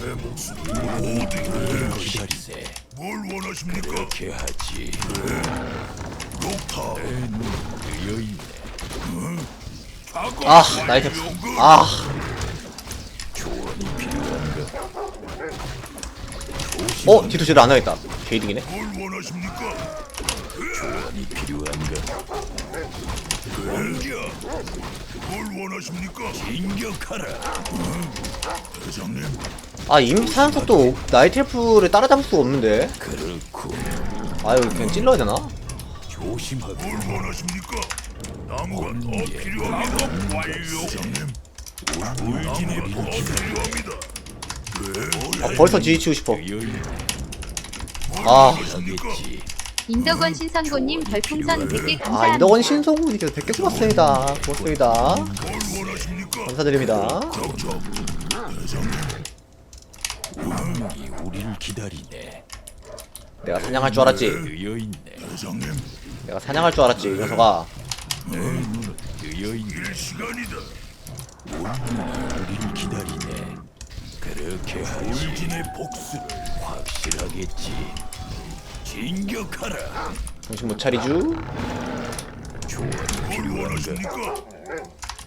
내 목숨 어디 기다리세. 뭘 원하십니까? 그렇게 하지. 녹타 뜨여있네. 아 나이트 아 조언이 필요한가? 어? 뒤도 제대로 안 하겠다 개이득이네 뭘 원하십니까? 조언이 필요한가? 뭘 원하십니까? 진격하라. 대장님 아 임산서 또 나이트엘프를 따라잡을 수가 없는데 그렇군. 아유 그냥 찔러야 되나? 조심하게. 뭘 원하십니까? 나무가 더 필요합니다. 완료. 대장님 울진의 더 필요합니다. 네, 아 벌써 지지치고 싶어 뜨여있네. 아 하겠지. 인덕원 신선고님 별풍선 100개 아 감사합니다. 이덕원 신성우님께서 100개 고맙습니다 고맙습니다? 감사드립니다 적적 대장님 운명이 우리를 기다리네. 내가 사냥할 줄 알았지 뜨여 있네. 대장님 내가 사냥할 줄 알았지 이 녀석아 내 눈은 뜨여 있네. 일 시간이다. 운명이 우리를 기다리네. 그렇게 하지. 울진의 복수를 확실하겠지. 진격하라. 정신 못 차리쥬?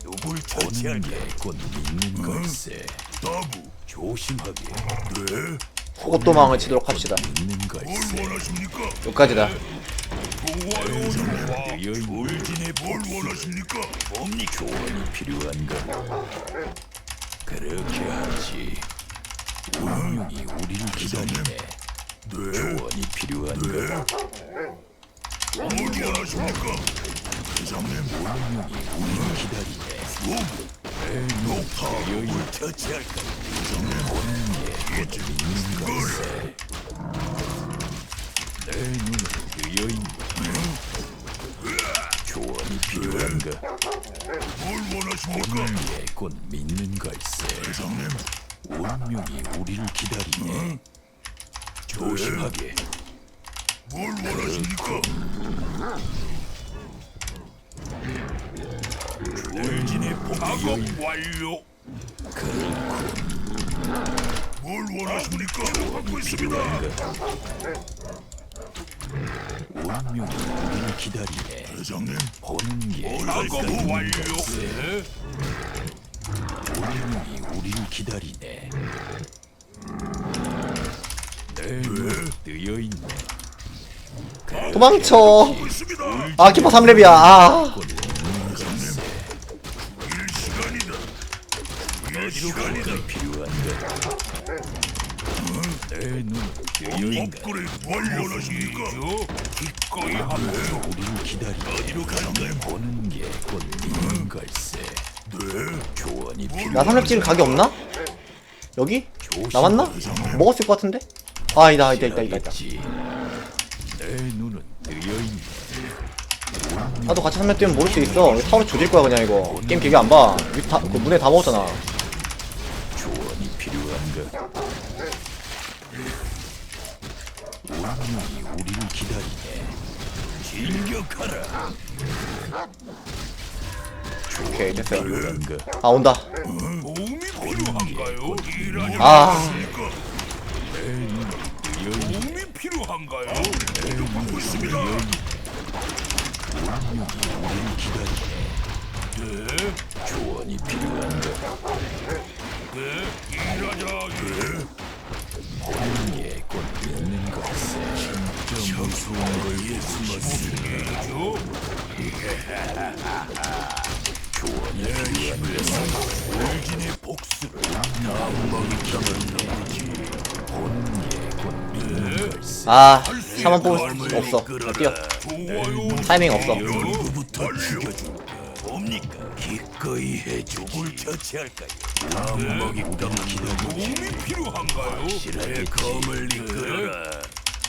누굴 처치할 게곧 믿는 걸세. 다부 조심하게 네. 호흡도망을 치도록 합시다 믿는 뭘 걸세. 원하십니까? 여기까지다 뭘 원하십니까? 조언이 필요한가? 그렇게 하지. 운명이 우리를 기다리네. 네. 조언이 필요한가? 뭘 원하십니까? 대장님 운명이 우리를 기다리네. 녹타 여인을 처치할까? 믿는 걸세. 내 눈은 뜨여있네. 조언이 필요한가? 뭘 원하십니까? 보는 게곧 믿는 걸세. 대장님 운명이 우리를 기다리네. 조심하게. 뭘 원하십니까? 울진의 복격 완료. 뭘 원하십니까? 받고 있습니다. 운명이 우리를 기다리네. 대장님 보는 게 작업 완료. 운명이 우리를 기다리네. 내 눈은 뜨여있네. 도망쳐. 아 키퍼 3렙이야 아나 3렙 찍을 각이 없나? 여기? 남았나? 먹었을 것 같은데? 아 있다 있다 있다 있다 있다 조심하겠지. 내 눈은 뜨여있네. 나도 같이 3렙 뛰면 모를 수 있어 이거 타워로 조질 거야 그냥 이거 게임 길게 안봐 다, 그 문에 다 먹었잖아 조언이 필요한가? 운명이 우리를 기다리네. 진격하라. 오케이 됐어요 필요한가? 아 온다 필요한가요? 아. 필요한가요? 받고 있습니다. 기다리네. 조언이 필요한가? 네. 일하자. 네. 보는 게곧 믿는 걸세. 진짜 무서운 복수를 나무먹이 잡 아 샤만 뽑을 수 없어 나 뛰어. 타이밍 없어? 뭡니까? 기꺼이 해주길 처치할까요? 나무먹이 우리를 기다리고 도움이 필요한가요? 내 검을 이끌어라.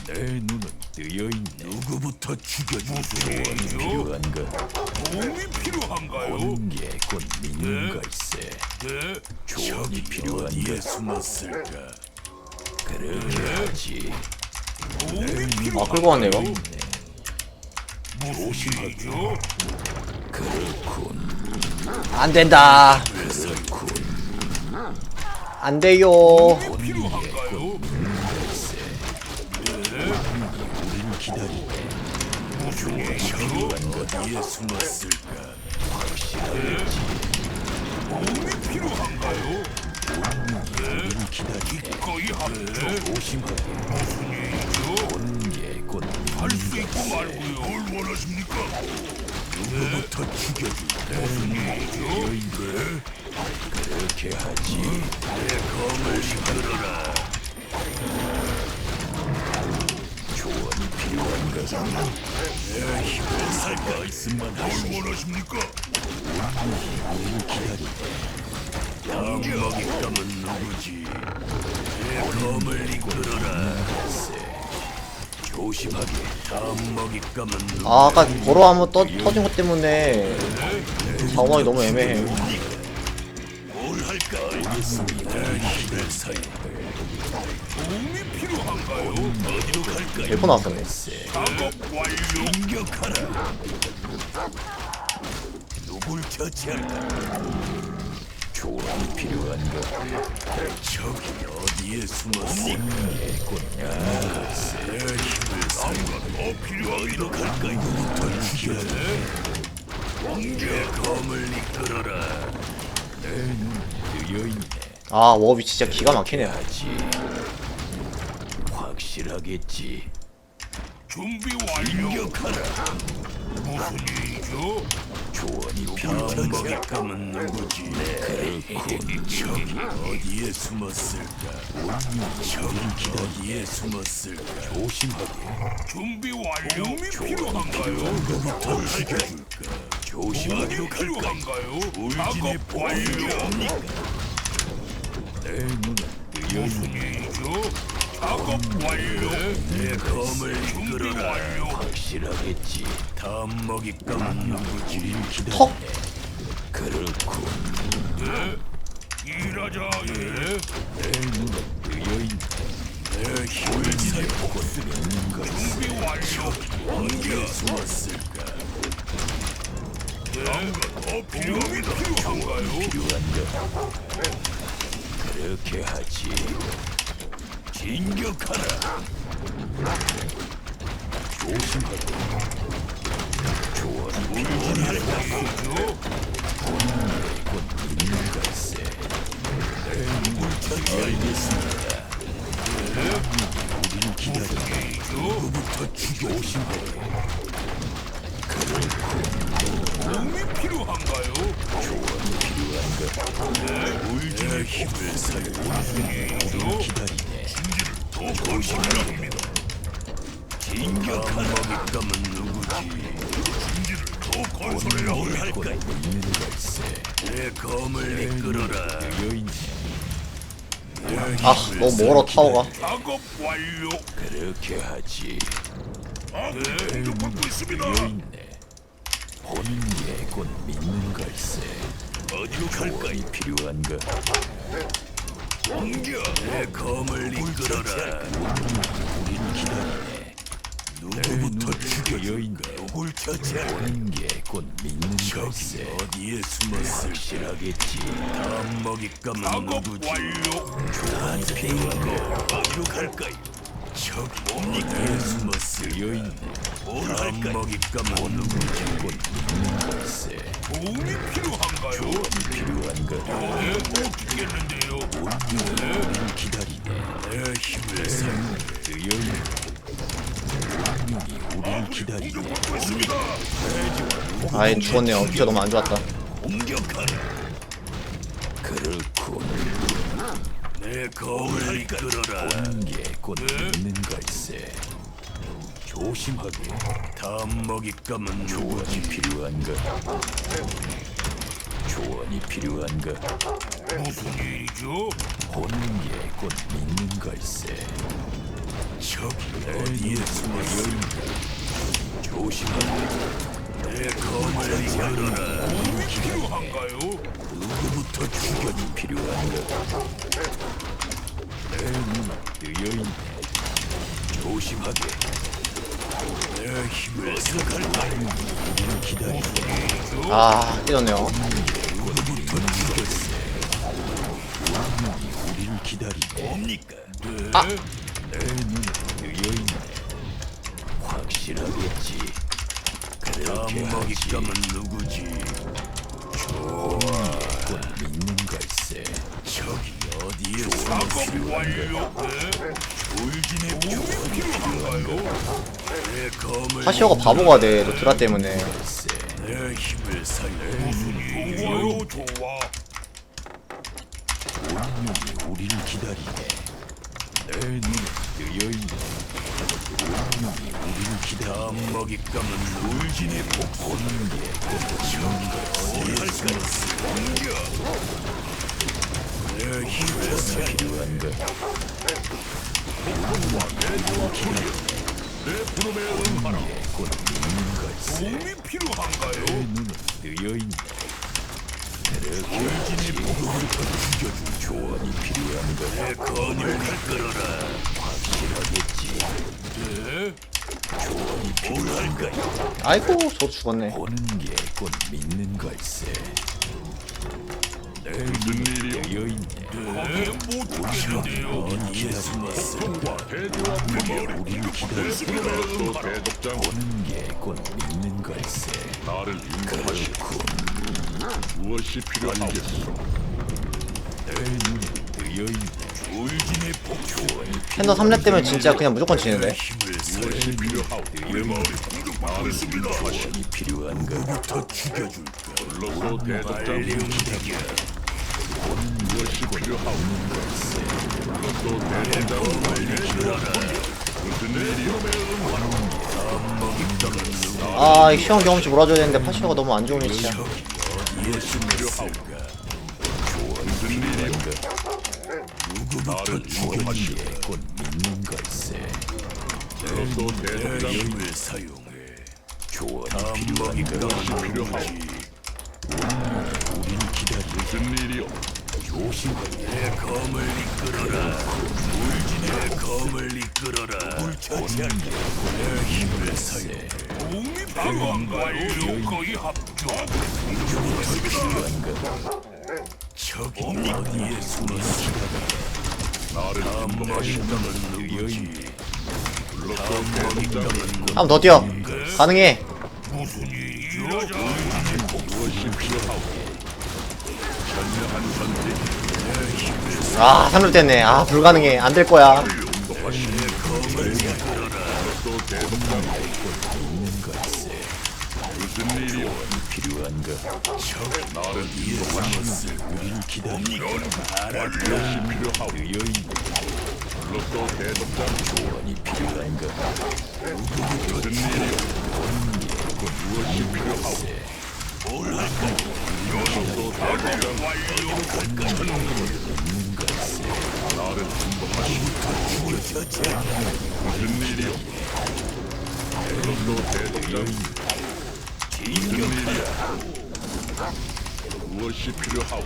내 눈은 뜨여 있네. 누구부터 죽여주세요? 필요한가? 도움이 필요한가요? 보는 게곧 믿는 걸세. 네. 조언이 필요한가? 숨었을까? 그렇게 하지. 도움이 아 끌고 왔네 이거 필요하죠? 그렇군. 안 된다 그렇군. 안 돼요. 필요한가요? 우리를 기다리네. 무슨 일이죠? 어디에 숨었을까? 도움이 필요한가요? 우리를 기다리네. 거의 합죠. 조심하게. 무슨 일이죠? 본게 곧할수 있고 말고요. 뭘 원하십니까? 누구부터 죽여줄까? 무슨 일이죠? 그렇게 하지. 내 검을 이끌어라. 필요한가? 내 힘을 살까 있으면 하시. 뭘 원하십니까? 우리를 기다리네. 다음 먹잇감은 누구지? 내 검을 이끌어라. 글쎄. 조심하게. 다음 먹잇감은 누구? 아, 아까 보러 한번 떠, 터진 것 때문에 상황이 너무 애매해. 뭘 할까? 알겠습니다. 힘을. 도움이? 앨포 나왔었네. 누굴 처치할까? 조언이 필요한가? 적이 어디에 숨었을까? 내 힘을 눈 뜨여있네. 아, 워비 진짜 기가 막히네. 확실하겠지. 준비 완료. 공격하라. 무슨 일이죠? 조언이 먹잇감은 누구지? 적이 어디에 숨었을까? 적이 어디에 숨었을까? 조심하게. 준비 완료. 도움이 필요한가요? 도움이 갈까? 필요한가요? 작업 완료. 내 뜨여있는 무슨 일이죠? 작업 완료. 내 검을 이끌어라. 확실하겠지. 다음 먹잇감은 누구지? 턱! 그렇군. 네. 일하자. 예. 내 눈은 뜨여있네. 내 힘을 살포고 쓰는 것. 준비 완료. 어디에 숨었을까? 네. 더 필요함이 필요한가요? 필요한가? 그렇게 하지. 있는. 내 조심하게. 도움이 필요한가요? 조언이 필요한가? 울진의 힘을 사용해. 일이죠? 기다리네. 더 건설합니다. 진격한 먹잇감은 누구지? 진지를 더 건설해야. 할까? 내 검을 이끌어라. 아, 너무 멀어, 타워가. 작업 완료. 그렇게 하지. 아, 네. 공격받고 있습니다. 게곧 믿는 걸세. 어디로 갈까? 이 필요한가? 공격. 내 검을 이끌어라. 우리를 기다리네. 누구부터 죽여 여인가? 누굴 처치할 보는 게곧 믿는 걸세. 어디에 숨었을 확실하겠지. 다음 먹잇감은 작업 누구지? 완료. 조언이 필요한가? 어디로 갈까요? 저기 뭡니까? 숨었을 여인네. 뭘 할까? 먹잇감은 누구지? 곧 믿는 걸세. 도움이 필요한가요? 조언이 필요한가? 네, 못 죽겠는데요. 우리를 기다리네. 내 힘을 사용. 여인. 운명이 우리를 기다리네. 공격받고 있습니다. 아이, 죽었네요. 진짜 너무 안 좋았다. 공격하라. 그렇군. 내 검을 이끌어라. 보는 게곧 믿는 걸세. 조심하게. 다음 먹잇감은 조언이 필요한가? 조언이 필요한가? 무슨 일이죠? 보는 게곧 믿는 걸세. 저기 어디에 숨어서 조심하게. 내 검을 이끌어라. 도움이 필요한가요? 누구부터 죽여도 필요한가? 뜨여있네. 조심하게. 내 힘을 기다리네. 아. 뭡니까? 아! 내 눈은 뜨여있네. 확실하겠지. 그렇게 먹잇감은 누구지? 좋아. 곧 믿는 걸세. 저기 어디에 작업 완료. 네. 울진의 도움이 필요한가요? 내 검을 파시오가 바보가 돼. 너 드라 때문에. 내 힘을 사용. 좋아요, 좋아. 운명이 우리를 기다리네. 내 눈은 뜨여 있네. 운명이 우리를 기다리네. 먹잇감은 울진의 게곧 정가 어디에 사용. 네. 조언이 필요할까요? 아이고, 저 죽었네. 보는 게곧 믿는 걸세. 내 눈은 뜨여있네. 네, 못 듣겠는데요. 어디에 숨었어? 통과 대조와 분열. 부름에 응하라. 대독장 보는 게 곧 믿는 걸세. 나를 인도하시고. 무엇이 필요하겠소? 내 눈은 뜨여 있네. 울진의 복조원이 팬더 3렙 되면 진짜 그냥 무조건 지는데. 무엇이. 필요하오? 뜨여있네. 나를 습니다 조언이 필요한 것부터 죽여줄까? 불러서 대독장 기다려. 아, 이 시험 경험치 몰아줘야 되는데 파시오가 너무 안 좋은 위치야. 어디에 숨었을까? 무슨 일이오? 누구부터 죽였는 게곧 믿는 걸세. 불러서 내 힘을 사용해. 조언이 필요한 것. 무엇이 필요하오? 우리를 기다려. 무슨 일이오? 조심해. 내 검을 이끌어라. 울진의 검을 이끌어라. 불처치한 게내 힘을 사용해. 도움이 필요한가요? 거의 합격. 필요한 것. 저기 어디에 숨었어? 나를 먹잇감은 누구지? 불러서 대독장 한번 더 뛰어. 가능해. 무슨 일이죠? 무엇이 필요하오? 아, 3렙 됐네. 아, 불가능해. 안 될 거야. 무엇이 필요하오? 조언이 필요한 것. 무슨 일이오? 무엇이 필요하오?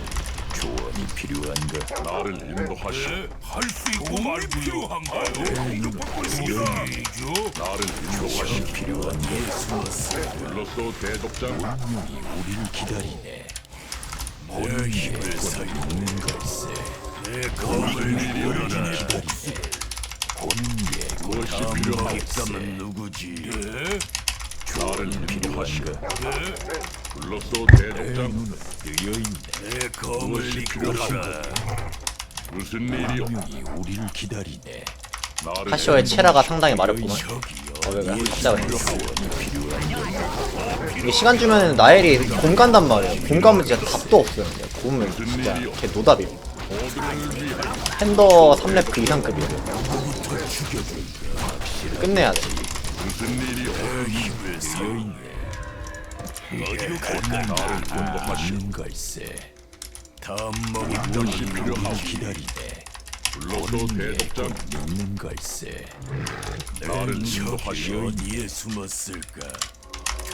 불러서 대독장 나를 인도하시고 네, 할수 있고 말이 필요한가요? 무슨 일이죠? 나를 인도하시고 필요한 게 숨었어. 불러서 대독장 우리를 기다리네. 보는 게곧 믿는 걸세. 내 검을. 보는 게곧 무엇이? 먹잇감은 누구지? 네, 불러서 내 대독장. 내 검을 무엇이 이끌어라. 무슨 일이오? 운명이 우리를 기다리네. 나를 파시오의 체라가 상당히 마렵구만. 어, 왜, 왜? 시작을 했어. 이게 시간 주면 나엘이 곰 간단 말이야. 곰 가면 진짜 답도 없어요. 곰은 진짜 걔 위하여 팬더 3렙 그 이상급이야. 끝내야 돼. 무슨 일이오? 힘을 쓰여있네. 어디로 갈까? 나를 인도하시는 걸세. 다음 먹잇감이 필요하고 기다리네. 불러서 대독장 믿는 걸세. 나를 저기 인도하시오 어디에 숨었을까?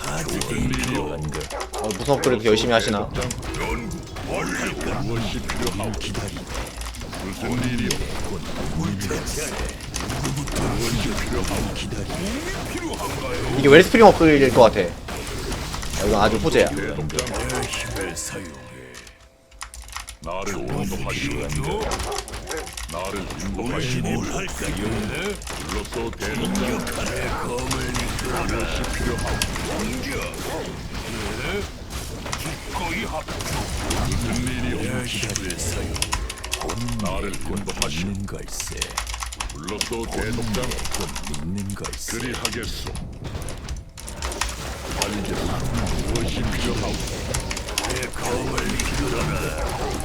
좋은. 필요한 것. 어, 무슨 업그레이드 이렇게 열심히 하시나? 이게 웰스프링 업그레이드일 것 같아. 야, 이건 아주 호재야. 나를. 나를 인도하시오. 뭘 할까요? 불렀소 대독장. 내 검을 이끌어라. 무엇이 필요하오? 기꺼이 합 무슨 일이오? 기다렸어요. 나를 인도하시오. 믿는 걸세. 대독장. 곧 믿는 걸세. 그리하겠소. 알겠소. 무엇이 필요하오? 내 검을 이끌어라.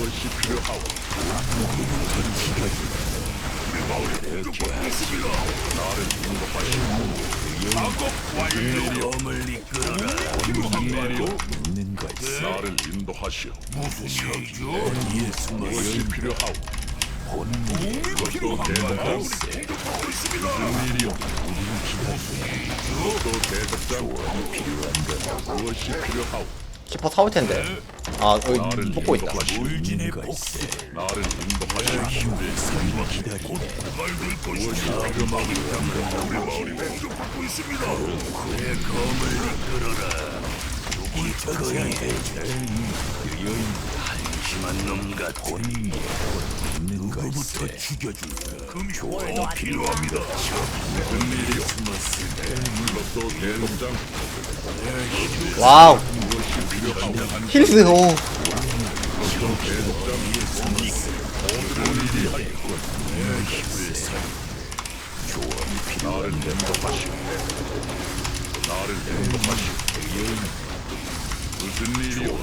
무엇이 필요하오? 나를 인도하시오. 무엇이 필요하오? 필요한 건 무엇이 필요하오? 키퍼 사올 텐데. 아 여기 뽑고 있다. 누구부터 죽여줄까? 필요합니다. 대독장. 와우. 힐스 오. 일이오?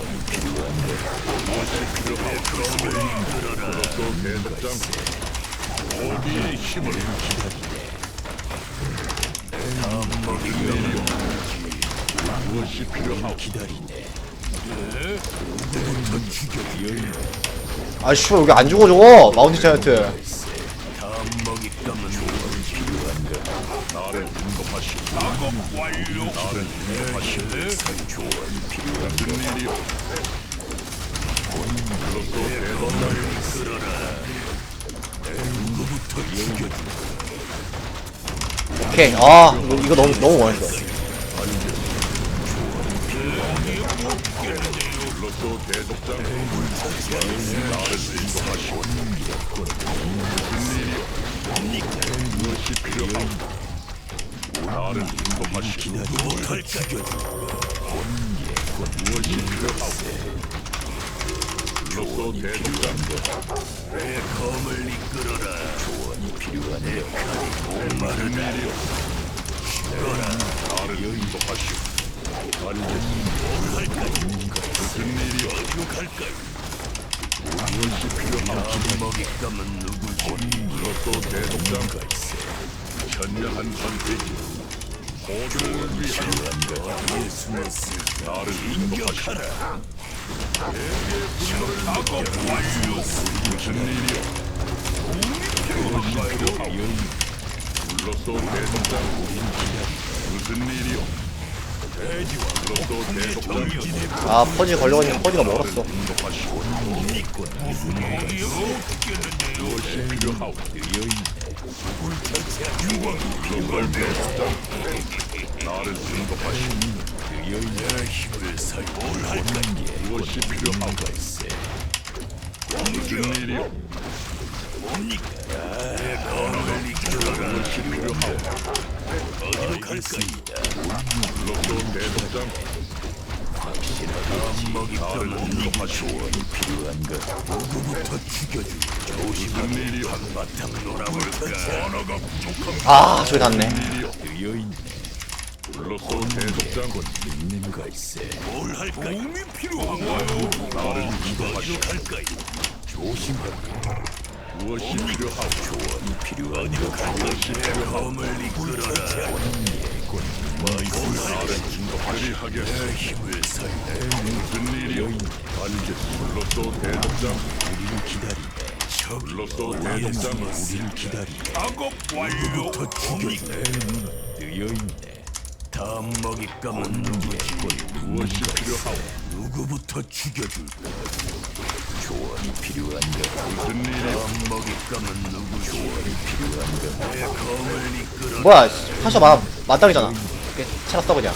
무엇이 필요하오? 기다리네. 아 씨발 여기 안 죽어 저거. 마운틴 자이언트. 다음 먹잇감은 필요한가? 나를 인도하시오. 작업 완료 나를 인도하시오. 무슨 일이오? 불렀소 대독장 오케이. 아 이거, 이거 너무 너무 원했어. 필요하오? 불렀소 대독장 내 검을 이끌어라. 조언이 필요하네. 무슨 일이오? 나를 인도하시오. 무슨 일이오? 아 퍼지 걸려가지고 퍼지가 멀었어. 일이오? 내 검을 이끌어라. 무엇이 필요하오? 어디로 갈까? 불렀소 대독장 다음 나를 인도하시오. 필요한가? 누구부터 죽여줄? 조심하게 무슨 일이오? 한바탕 놀아볼까? 하나가 부족합니다. 아 저기 닿네. 일이오? 그 여인 불렀소 대독장 믿는 걸세. 뭘 할까? 도움이 필요한가요? 나를 인도하시오. 갈까? 조심하게. 무엇이 필요하오? 필요하니가 그것이 필요함을 이끌어라. 마이스를 그리하게 내 힘을 살내 무슨 일이오? 반드시 불렀소 대독장 우리를 기다리네. 불렀소 대독장 우리를 기다리네. 작업 완료. 누구부터 뜨여있네 다음 먹잇감은 누구의 무엇이 필요하오? 누구부터 죽여줄까? 좋아. 뭐야 파셔 마, 마땅이잖아. 차라써 그냥.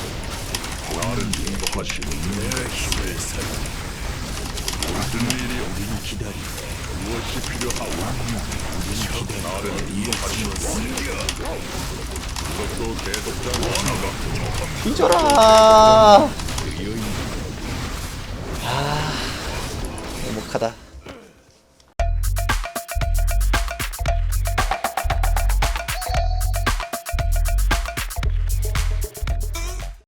삐져라. 아, 행복하다.